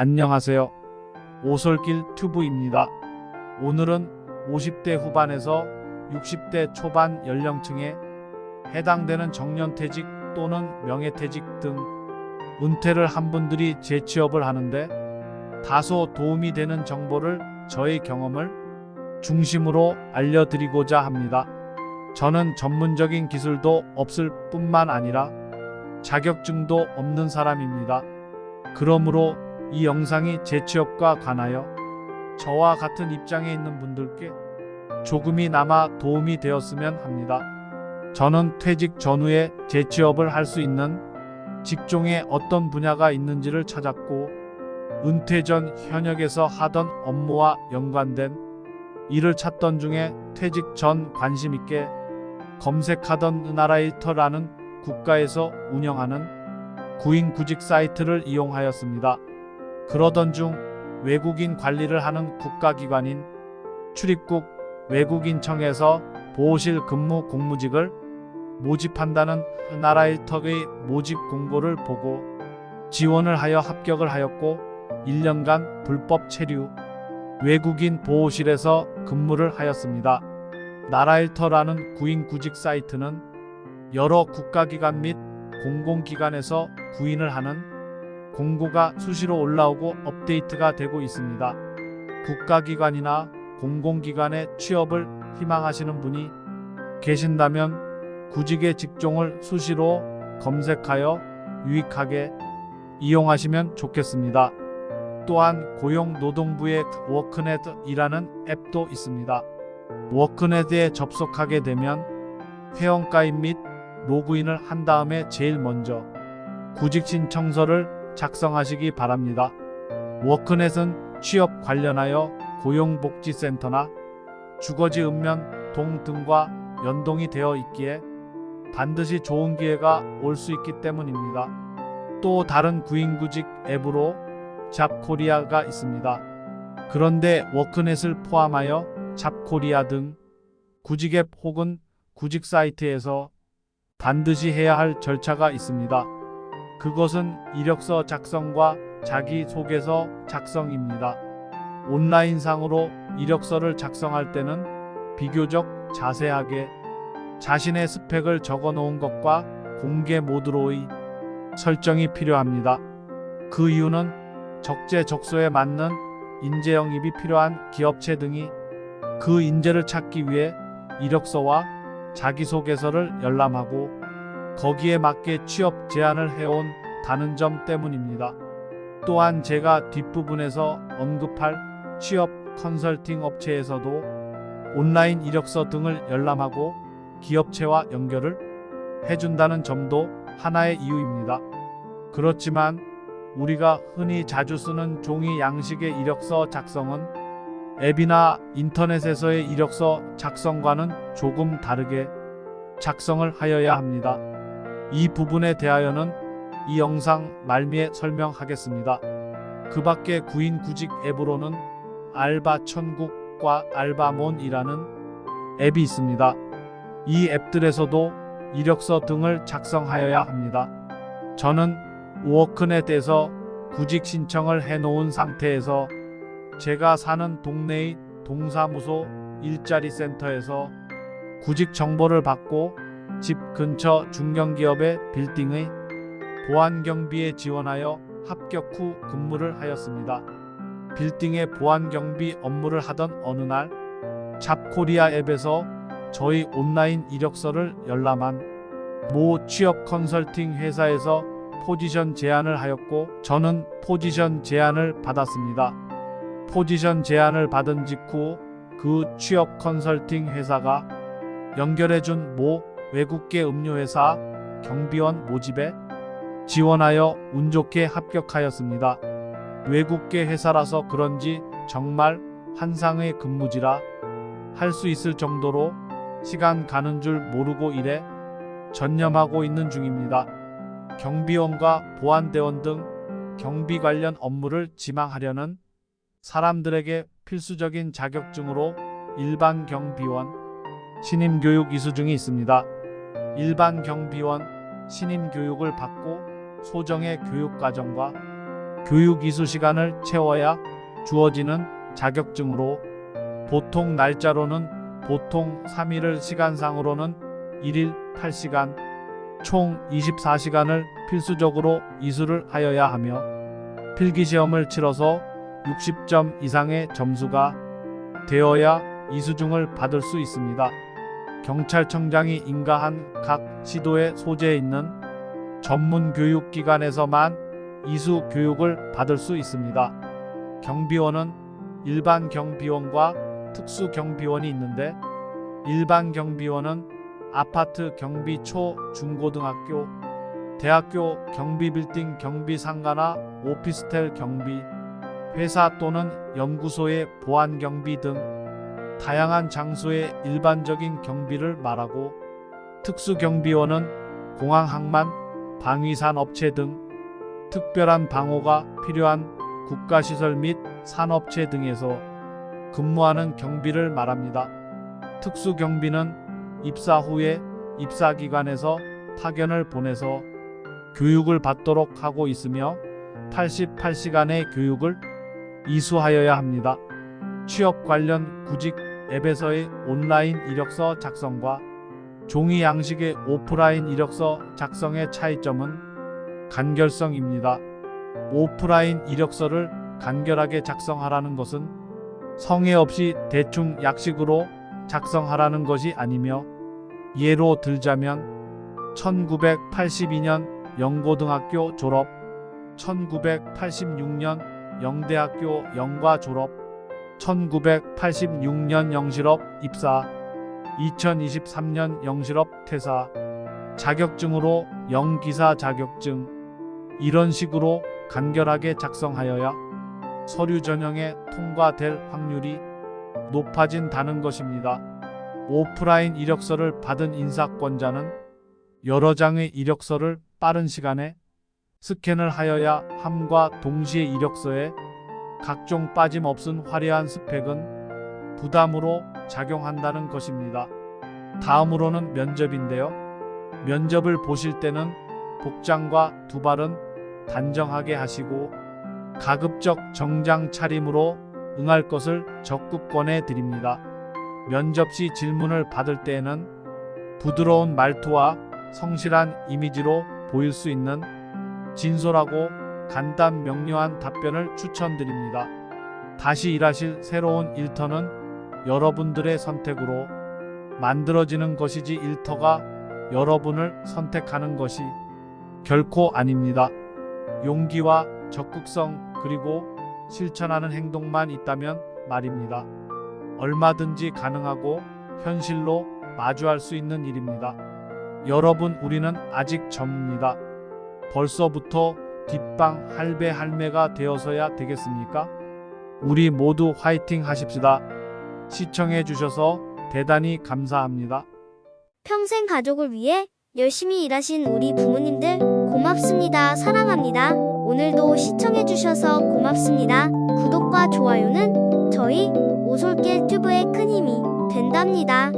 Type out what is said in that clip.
안녕하세요. 오솔길 튜브입니다. 오늘은 50대 후반에서 60대 초반 연령층에 해당되는 정년퇴직 또는 명예퇴직 등 은퇴를 한 분들이 재취업을 하는데 다소 도움이 되는 정보를 저의 경험을 중심으로 알려드리고자 합니다. 저는 전문적인 기술도 없을 뿐만 아니라 자격증도 없는 사람입니다. 그러므로 이 영상이 재취업과 관하여 저와 같은 입장에 있는 분들께 조금이나마 도움이 되었으면 합니다. 저는 퇴직 전후에 재취업을 할 수 있는 직종에 어떤 분야가 있는지를 찾았고 은퇴 전 현역에서 하던 업무와 연관된 일을 찾던 중에 퇴직 전 관심 있게 검색하던 은하라이터라는 국가에서 운영하는 구인 구직 사이트를 이용하였습니다. 그러던 중 외국인 관리를 하는 국가기관인 출입국 외국인청에서 보호실 근무 공무직을 모집한다는 은하라이터의 모집 공고를 보고 지원을 하여 합격을 하였고 1년간 불법 체류 외국인 보호실에서 근무를 하였습니다. 나라일터라는 구인 구직 사이트는 여러 국가기관 및 공공기관에서 구인을 하는 공고가 수시로 올라오고 업데이트가 되고 있습니다. 국가기관이나 공공기관에 취업을 희망하시는 분이 계신다면 구직의 직종을 수시로 검색하여 유익하게 이용하시면 좋겠습니다. 또한 고용노동부의 워크넷이라는 앱도 있습니다. 워크넷에 접속하게 되면 회원가입 및 로그인을 한 다음에 제일 먼저 구직 신청서를 작성하시기 바랍니다. 워크넷은 취업 관련하여 고용복지센터나 주거지 읍면 동 등과 연동이 되어 있기에 반드시 좋은 기회가 올 수 있기 때문입니다. 또 다른 구인구직 앱으로 잡코리아가 있습니다. 그런데 워크넷을 포함하여 잡코리아 등 구직 앱 혹은 구직 사이트에서 반드시 해야 할 절차가 있습니다. 그것은 이력서 작성과 자기소개서 작성입니다. 온라인상으로 이력서를 작성할 때는 비교적 자세하게 자신의 스펙을 적어 놓은 것과 공개 모드로의 설정이 필요합니다. 그 이유는 적재적소에 맞는 인재 영입이 필요한 기업체 등이 그 인재를 찾기 위해 이력서와 자기소개서를 열람하고 거기에 맞게 취업 제안을 해온 다는 점 때문입니다. 또한 제가 뒷부분에서 언급할 취업 컨설팅 업체에서도 온라인 이력서 등을 열람하고 기업체와 연결을 해준다는 점도 하나의 이유입니다. 그렇지만 우리가 흔히 자주 쓰는 종이 양식의 이력서 작성은 앱이나 인터넷에서의 이력서 작성과는 조금 다르게 작성을 하여야 합니다. 이 부분에 대하여는 이 영상 말미에 설명하겠습니다. 그 밖에 구인 구직 앱으로는 알바 천국과 알바몬이라는 앱이 있습니다. 이 앱들에서도 이력서 등을 작성하여야 합니다. 저는 워크넷에서 구직 신청을 해놓은 상태에서 제가 사는 동네의 동사무소 일자리 센터에서 구직 정보를 받고 집 근처 중견기업의 빌딩의 보안 경비에 지원하여 합격 후 근무를 하였습니다. 빌딩의 보안 경비 업무를 하던 어느 날 잡코리아 앱에서 저희 온라인 이력서를 열람한 모 취업 컨설팅 회사에서 포지션 제안을 하였고 저는 포지션 제안을 받았습니다. 포지션 제안을 받은 직후 그 취업 컨설팅 회사가 연결해준 모 외국계 음료회사 경비원 모집에 지원하여 운 좋게 합격하였습니다. 외국계 회사라서 그런지 정말 환상의 근무지라 할 수 있을 정도로 시간 가는 줄 모르고 일에 전념하고 있는 중입니다. 경비원과 보안대원 등 경비 관련 업무를 지망하려는 사람들에게 필수적인 자격증으로 일반 경비원 신임 교육 이수증이 있습니다. 일반 경비원 신임 교육을 받고 소정의 교육 과정과 교육 이수 시간을 채워야 주어지는 자격증으로 보통 날짜로는 보통 3일을 시간상으로는 1일 8시간 총 24시간을 필수적으로 이수를 하여야 하며 필기 시험을 치러서 60점 이상의 점수가 되어야 이수증을 받을 수 있습니다. 경찰청장이 인가한 각 시도에 소재에 있는 전문 교육 기관에서만 이수 교육을 받을 수 있습니다. 경비원은 일반 경비원과 특수 경비원이 있는데 일반 경비원은 아파트 경비 초 중고등학교 대학교 경비 빌딩 경비 상가나 오피스텔 경비 회사 또는 연구소의 보안 경비 등 다양한 장소의 일반적인 경비를 말하고 특수 경비원은 공항 항만 방위산 업체 등 특별한 방호가 필요한 국가시설 및 산업체 등에서 근무하는 경비를 말합니다. 특수 경비는 입사 후에 입사기관에서 파견을 보내서 교육을 받도록 하고 있으며 88시간의 교육을 이수하여야 합니다. 취업 관련 구직 앱에서의 온라인 이력서 작성과 종이 양식의 오프라인 이력서 작성의 차이점은 간결성입니다. 오프라인 이력서를 간결하게 작성하라는 것은 성의 없이 대충 약식으로 작성하라는 것이 아니며 예로 들자면 1982년 영고등학교 졸업, 1986년 영대학교 영과 졸업, 1986년 영실업 입사, 2023년 영실업 퇴사, 자격증으로 영기사 자격증, 이런 식으로 간결하게 작성하여야 서류 전형에 통과될 확률이 높아진다는 것입니다. 오프라인 이력서를 받은 인사권자는 여러 장의 이력서를 빠른 시간에 스캔을 하여야 함과 동시에 이력서에 각종 빠짐없은 화려한 스펙은 부담으로 작용한다는 것입니다. 다음으로는 면접인데요. 면접을 보실 때는 복장과 두발은 단정하게 하시고 가급적 정장 차림으로 응할 것을 적극 권해 드립니다. 면접 시 질문을 받을 때에는 부드러운 말투와 성실한 이미지로 보일 수 있는 진솔하고 간단 명료한 답변을 추천드립니다. 다시 일하실 새로운 일터는 여러분들의 선택으로 만들어지는 것이지 일터가 여러분을 선택하는 것이 결코 아닙니다. 용기와 적극성 그리고 실천하는 행동만 있다면 말입니다. 얼마든지 가능하고 현실로 마주할 수 있는 일입니다. 여러분, 우리는 아직 젊습니다. 벌써부터 뒷방 할배 할매가 되어서야 되겠습니까? 우리 모두 화이팅 하십시다. 시청해 주셔서 대단히 감사합니다. 평생 가족을 위해 열심히 일하신 우리 부모님들 고맙습니다. 사랑합니다. 오늘도 시청해 주셔서 고맙습니다. 구독과 좋아요는 저희 오솔길 튜브의 큰 힘이 된답니다.